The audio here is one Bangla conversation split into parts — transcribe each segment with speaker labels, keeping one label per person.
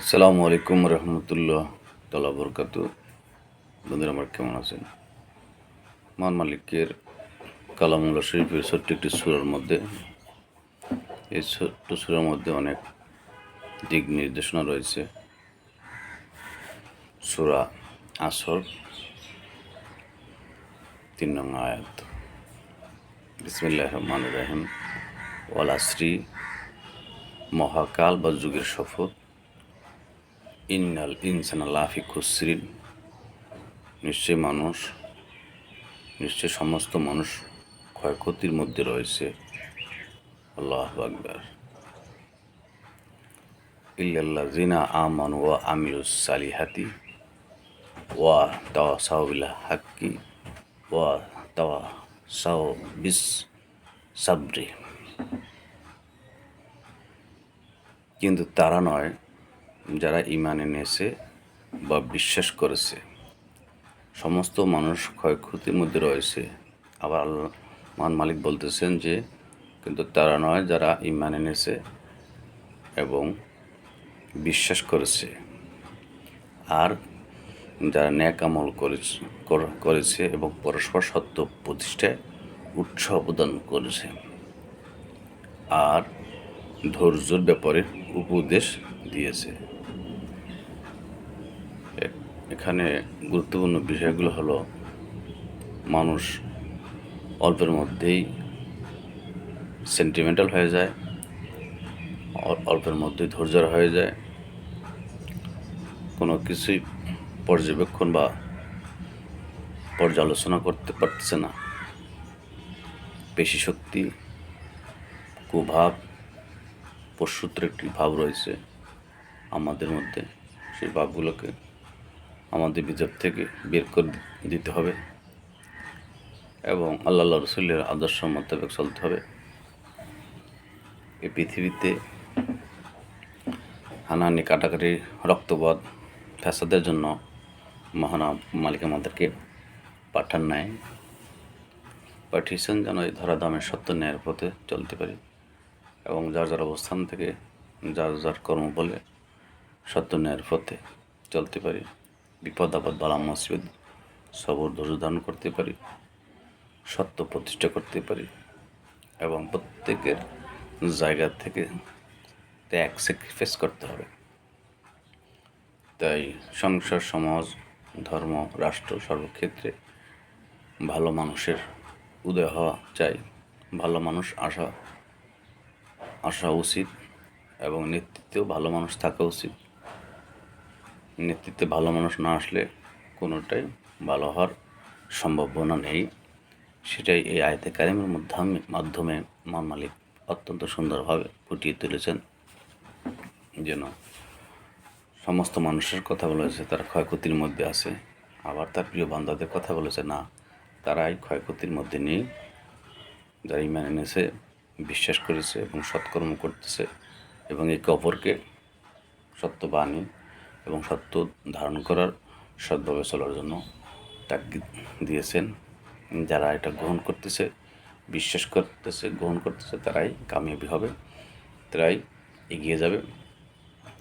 Speaker 1: আসসালামু আলাইকুম রহমতুল্লাহ তালা বরকাত। বন্ধুরা, আমার কেমন আছেন? মান মালিকের কালামুল্লা শরীফের ছোট্ট একটি সুরার মধ্যে, এই ছোট্ট সুরার মধ্যে অনেক দিক নির্দেশনা রয়েছে। সুরা আসর, তিন নং আয়াত। বিসমিল্লাহ রহমান রাহিম। ওয়াল আশ্রী মহাকাল বা যুগের শপথ। ইন্নাল ইনসান লাফি খুসরিন। নিশ্চয় মানুষ নিশ্চয় সমস্ত মানুষ ক্ষয়ক্ষতির মধ্যে রয়েছে। আল্লাহ আকবর। ইল্লাল্লাহ জিনা আমান ওয়া আমিলুস সালিহাতি ওয়া তাওয়া সাহবিল্লা হাক্কি ওয়া তাওয়া সাহ বিস সাবরি। কিন্তু তারা নয় যারা ইমান এনেছে বা বিশ্বাস করেছে, সমস্ত মানুষ ক্ষয়ক্ষতির মধ্যে রয়েছে। আবার আল্লাহ মান মালিক বলতেছেন যে, কিন্তু তারা নয় যারা ইমান এনেছে এবং বিশ্বাস করেছে আর যারা ন্যাক আমল করেছে এবং পরস্পর সত্য প্রতিষ্ঠায় উৎসাহ প্রদান করেছে। আর ধৈর্যর ব্যাপারে উপদেশ দিয়েছে। এখানে গুরুত্বপূর্ণ বিষয়গুলো হলো মানুষ অল্পের মধ্যেই সেন্টিমেন্টাল হয়ে যায় অল্পের মধ্যেই ধৈর্যর হয়ে যায়। কোনো কিছুই পর্যবেক্ষণ বা পর্যালোচনা করতে পারতেছে না। পেশি শক্তি, কুভাব পশুত্র একটি ভাব রয়েছে আমাদের মধ্যে। সেই ভাবগুলোকে আমাদের ভিতর থেকে বের করে দিতে হবে এবং আল্লাহ রসুলের আদর্শ মোতাবেক চলতে হবে। এই পৃথিবীতে হানাহানি কাটাকাটি, রক্তপাত, ফ্যাসাদের জন্য মহানা মালিক আমাদেরকে পাঠান নেয় পাঠিয়েছেন যেন এই ধরাধামের সত্য ন্যায়ের পথে চলতে পারি এবং যার যার অবস্থান থেকে যার যার কর্ম বলে সত্য ন্যায়ের পথে চলতে পারি। বিপদ আপদ বালা মসজিদ সবর, ধৈর্য ধারণ করতে পারি, সত্য প্রতিষ্ঠা করতে পারি এবং প্রত্যেকের জায়গা থেকে ত্যাগ স্যাক্রিফাইস করতে হবে। তাই সংসার, সমাজ, ধর্ম, রাষ্ট্র সর্বক্ষেত্রে ভালো মানুষের উদয় হওয়া চাই। ভালো মানুষ আসা আসা উচিত এবং নেতৃত্বেও ভালো মানুষ থাকা উচিত। নেতৃত্বে ভালো মানুষ না আসলে কোনোটাই ভালো হওয়ার সম্ভাবনা নেই। সেটাই এই আয়তে কারিমের মাধ্যমে মাধ্যমে মান মালিক অত্যন্ত সুন্দরভাবে ফুটিয়ে তুলেছেন। যেন সমস্ত মানুষের কথা বলেছে তারা ক্ষয়ক্ষতির মধ্যে আছে। আবার তার প্রিয় বান্ধাদের কথা বলেছে না, তারাই ক্ষয়ক্ষতির মধ্যে নেই। যারা ইমান এনেছে, বিশ্বাস করেছে এবং সৎকর্ম করতেছে এবং একে অপরকে সত্যবাণী এবং সত্য ধারণ করার সৎভাবে চলার জন্য তাগিদ দিয়েছেন। যারা এটা গ্রহণ করতেছে, বিশ্বাস করতেছে, গ্রহণ করতেছে, তারাই কামিয়াবি হবে, তারাই এগিয়ে যাবে,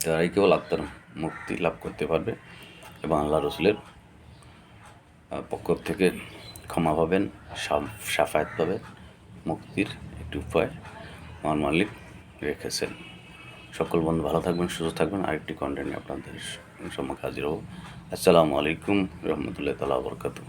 Speaker 1: তারাই কেবল আত্মার মুক্তি লাভ করতে পারবে এবং আল্লাহ রসুলের পক্ষ থেকে ক্ষমা পাবেন, সাফ- সাফায়াত পাবেন, মুক্তির একটি উপায় মহান মালিক রেখেছেন। সকল বন্ধু ভালো থাকবেন, সুস্থ থাকবেন। আরেকটি কন্টেন্ট নিয়ে আপনাদের সম্মুখে হাজির হব। আসসালামু আলাইকুম রহমতুল্লাহ তালা বরকাতু